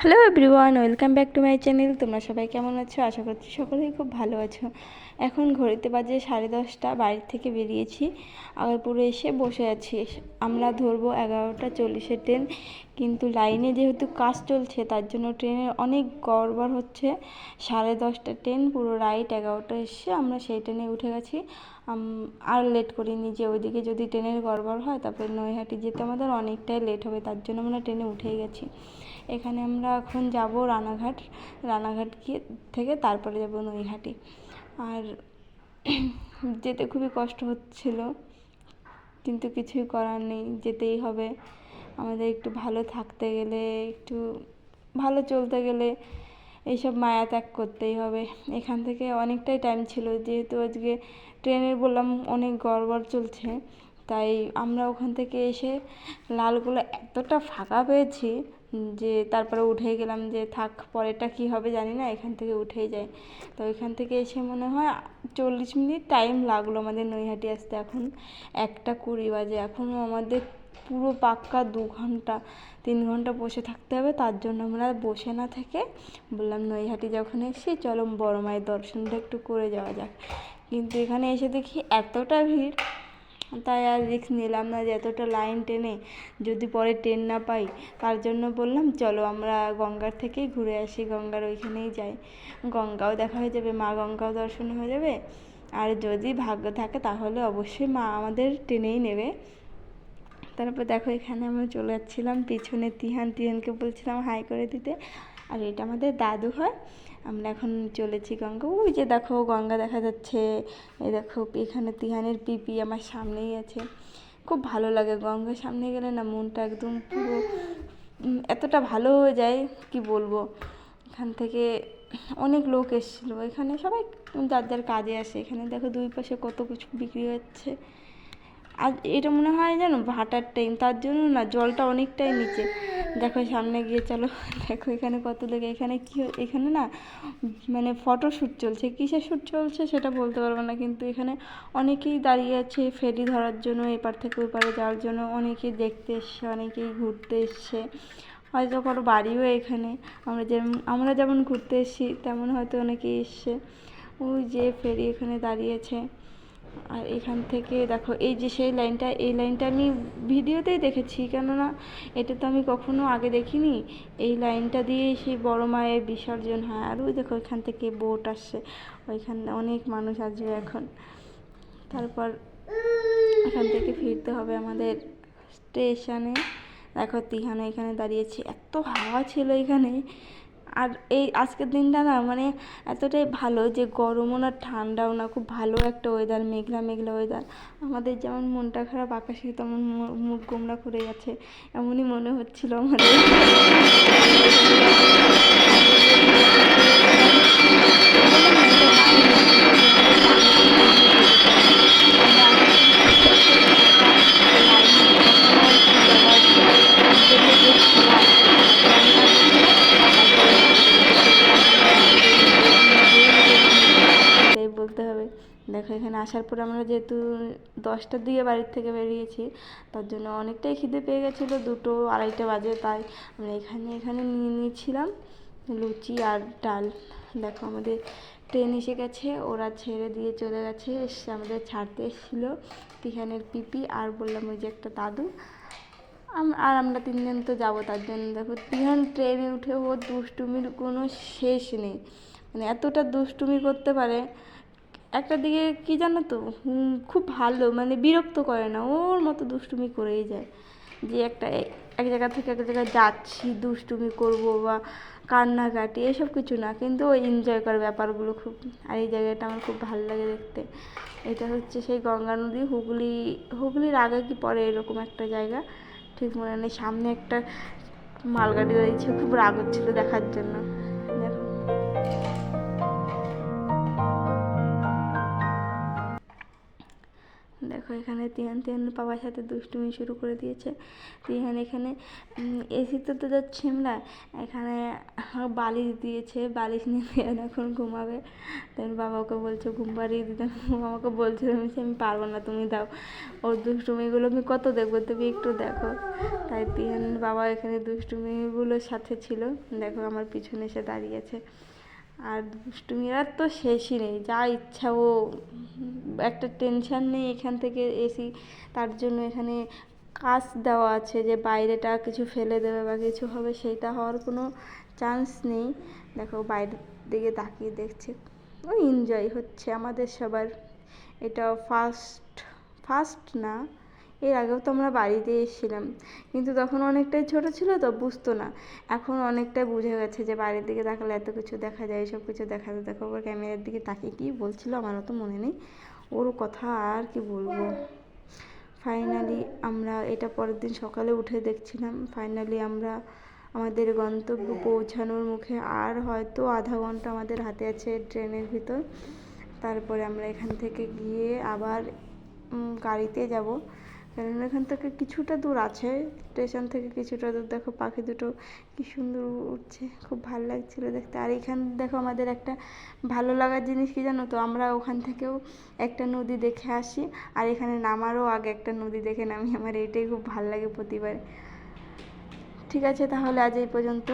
Hello everyone welcome back to my channel তোমরা সবাই কেমন আছো? আশা করছি সকলেই খুব ভালো আছো। এখন ঘড়িতে বাজে সাড়ে দশটা বাড়ির থেকে বেরিয়েছি। আগারপুরে এসে বসে আছি। আমরা ধরবো এগারোটা চল্লিশে ট্রেন। কিন্তু লাইনে যেহেতু কাজ চলছে, তার জন্য ট্রেনের অনেক গড়বড় হচ্ছে। সাড়ে দশটা ট্রেন, পুরো রাইট এগারোটা এসে আমরা সেই ট্রেনে উঠে গেছি। আর লেট করিনি যে ওইদিকে যদি ট্রেনের গড়বড় হয় তারপরে নৈহাটি যেতে আমাদের অনেকটাই লেট হবে, তার জন্য আমরা ট্রেনে উঠেই গেছি। এখানে আমরা এখন যাব রানাঘাট রানাঘাট গিয়ে থেকে তারপরে যাব নৈহাটি। আর যেতে খুবই কষ্ট হচ্ছিল, কিন্তু কিছুই করার নেই, যেতেই হবে। আমাদের একটু ভালো থাকতে গেলে, একটু ভালো চলতে গেলে এইসব মায়া ত্যাগ করতেই হবে। এখান থেকে অনেকটাই টাইম ছিল, যেহেতু আজকে ট্রেনের বললাম অনেক গড়বড় চলছে, তাই আমরা ওখান থেকে এসে লালগুলো এতটা ফাঁকা পেয়েছি যে তারপরে উঠেই গেলাম যে থাক, পরেরটা কী হবে জানি না, এখান থেকে উঠেই যাই। তো এখান থেকে এসে মনে হয় চল্লিশ মিনিট টাইম লাগল আমাদের নৈহাটি আসতে। এখন একটা কুড়ি বাজে এখনও আমাদের পুরো পাক্কা দু ঘণ্টা, তিন ঘণ্টা বসে থাকতে হবে। তার জন্য আমরা বসে না থেকে বললাম, নৈহাটি যখন এসেছি, চলো বড় মায়ের দর্শনটা একটু করে যাওয়া যাক। কিন্তু এখানে এসে দেখি এতটা ভিড়, তাই আর রিস্ক নিলাম না যে এতটা লাইন টেনে যদি পরে ট্রেন না পাই। তার জন্য বললাম, চলো আমরা গঙ্গার থেকেই ঘুরে আসি। গঙ্গার ওইখানেই যাই। গঙ্গাও দেখা হয়ে যাবে, মা গঙ্গাও দর্শন হয়ে যাবে। আর যদি ভাগ্য থাকে, তাহলে অবশ্যই মা আমাদের টেনেই নেবে। তারপর দেখো এখানে আমরা চলে যাচ্ছিলাম, পিছনে তিহান, তিহানকে বলছিলাম হাই করে দিতে। আর এটা আমাদের দাদু হয় আমরা এখন চলেছি গঙ্গা। ওই যে দেখো গঙ্গা দেখা যাচ্ছে। এই দেখো এখানে তিহানের পিপি আমার সামনেই আছে। খুব ভালো লাগে গঙ্গার সামনে গেলে না মনটা একদম পুরো এতটা ভালো হয়ে যায়, কি বলব? এখান থেকে অনেক লোক এসেছিল। এখানে সবাই যার যার কাজে আসে। এখানে দেখো দুই পাশে কত কিছু বিক্রি হচ্ছে। আর এটা মনে হয় যেন ভাটার টাইম তার জন্য না জলটা অনেকটাই নিচে। দেখো সামনে গিয়ে চলো, দেখো এখানে কত লেগে এখানে কী এখানে না মানে ফটোশ্যুট চলছে। কিসের শ্যুট চলছে সেটা বলতে পারব না, কিন্তু এখানে অনেকেই দাঁড়িয়ে আছে ফেরি ধরার জন্য, এপার থেকে ওপারে যাওয়ার জন্য। অনেকেই দেখতে এসছে, অনেকেই ঘুরতে এসছে। হয়তো কারও বাড়িও এখানে। আমরা যেমন আমরা যেমন ঘুরতে এসেছি, তেমন হয়তো অনেকেই এসছে। ওই যে ফেরি এখানে দাঁড়িয়েছে আর এখান থেকে দেখো, এই যে সেই লাইনটা, এই লাইনটা আমি ভিডিওতেই দেখেছি, কেননা এটা তো আমি কখনো আগে দেখিনি। এই লাইনটা দিয়ে সেই বড় মায়ের বিসর্জন হয়। আর ওই দেখো, এখান থেকে বোট আসছে। ওইখানে অনেক মানুষ আসবে এখন। তারপর এখান থেকে ফিরতে হবে আমাদের স্টেশনে। দেখো, তিহানো এখানে দাঁড়িয়েছি। এত হাওয়া ছিল এখানে। আর এই আজকের দিনটা না মানে এতটাই ভালো যে গরমও না, ঠান্ডাও না, খুব ভালো একটা ওয়েদার মেঘলা মেঘলা ওয়েদার আমাদের যেমন মনটা খারাপ আকাশে তেমন মুখ গোমরা করে গেছে এমনই মনে হচ্ছিল আমাদের। দেখো, এখানে আসার পর আমরা যেহেতু দশটার দিকে বাড়ির থেকে বেরিয়েছি, তার জন্য অনেকটাই খিদে পেয়ে গেছিল, দুটো আড়াইটে বাজে, তাই আমরা এখানে এখানে নিয়ে নিয়েছিলাম লুচি আর ডাল। দেখো, আমাদের ট্রেন এসে গেছে, ওরা ছেড়ে দিয়ে চলে গেছে, এসে আমাদের ছাড়তে এসেছিল তিহানের পিপি আর বললাম ওই যে একটা দাদু। আর আমরা তিনজন তো যাব, তার জন্য দেখো, তিহান ট্রেনে উঠে ও দুষ্টুমির কোনো শেষ নেই। মানে এতটা দুষ্টুমি করতে পারে একটা দিকে কী জানো তো খুব ভালো মানে বিরক্ত করে না, ওর মতো দুষ্টুমি করেই যায়। যে একটা এক জায়গা থেকে এক জায়গায় যাচ্ছি, দুষ্টুমি করব বা কান্নাকাটি, এসব কিছু না, কিন্তু ওই এনজয় করে ব্যাপারগুলো খুব, আর এই জায়গাটা আমার খুব ভালো লাগে দেখতে। এটা হচ্ছে সেই গঙ্গা নদী, হুগলি, হুগলির আগে কি পরে এরকম একটা জায়গা, ঠিক মনে নেই, সামনে একটা মালগাড়ি রয়েছে, খুব রাগ হচ্ছিল দেখার জন্য। এখানে তিহান তিহান বাবার সাথে দুষ্টুমি শুরু করে দিয়েছে। তিহান এখানে এসিতে তো যাচ্ছে আমরা এখানে বালিশ দিয়েছে, বালিশ নিয়ে তিহান এখন ঘুমাবে। তখন বাবাকে বলছে, ঘুম পাড়িয়ে দিতে বাবাকে বলছিল আমি আমি পারব না, তুমি দাও। ওর দুষ্টুমিগুলো আমি কত দেখব? তুমি একটু দেখো। তাই তিহান বাবা এখানে দুষ্টুমিগুলোর সাথে ছিল। দেখো আমার পিছনে এসে দাঁড়িয়েছে আর দুষ্টুমির তো শেষই নেই, যা ইচ্ছা ও একটা টেনশন নেই এখান থেকে এসি তার জন্য এখানে কাজ দেওয়া আছে যে বাইরেটা কিছু ফেলে দেবে বা কিছু হবে সেইটা হওয়ার কোনো চান্স নেই। দেখো বাইরের দিকে তাকিয়ে দেখছে ও এনজয় হচ্ছে আমাদের সবার। এটা ফার্স্ট ফার্স্ট না। এর আগেও তো আমরা বাড়িতে এসেছিলাম। কিন্তু তখন অনেকটাই ছোটো ছিল তো বুঝতো না। এখন অনেকটাই বুঝে গেছে যে বাইরের দিকে তাকালে এত কিছু দেখা যায় সব কিছু দেখা যায়। দেখো ক্যামেরার দিকে তাকিয়ে কী বলছিল আমার অত মনে নেই। ওর কথা আর কি বলব? ফাইনালি আমরা এটা পরের দিন সকালে উঠে দেখছিলাম। ফাইনালি আমরা আমাদের গন্তব্য পৌঁছানোর মুখে আর হয়তো আধা ঘণ্টা আমাদের হাতে আছে ট্রেনের ভিতর। তারপরে আমরা এখান থেকে গিয়ে আবার গাড়িতে যাব। এখান থেকে কিছুটা দূর আছে। স্টেশন থেকে কিছুটা দূর। দেখো পাখি দুটো কি সুন্দর উঠছে খুব ভালো লাগছিল দেখতে। আর এখান দেখো আমাদের একটা ভালো লাগার জিনিস কি জানো তো? আমরা ওখান থেকেও একটা নদী দেখে আসি। আর এখানে নামারও আগে একটা নদী দেখে নামি। আমার এটাই খুব ভালো লাগে প্রতিবার। ঠিক আছে তাহলে আজ এই পর্যন্ত।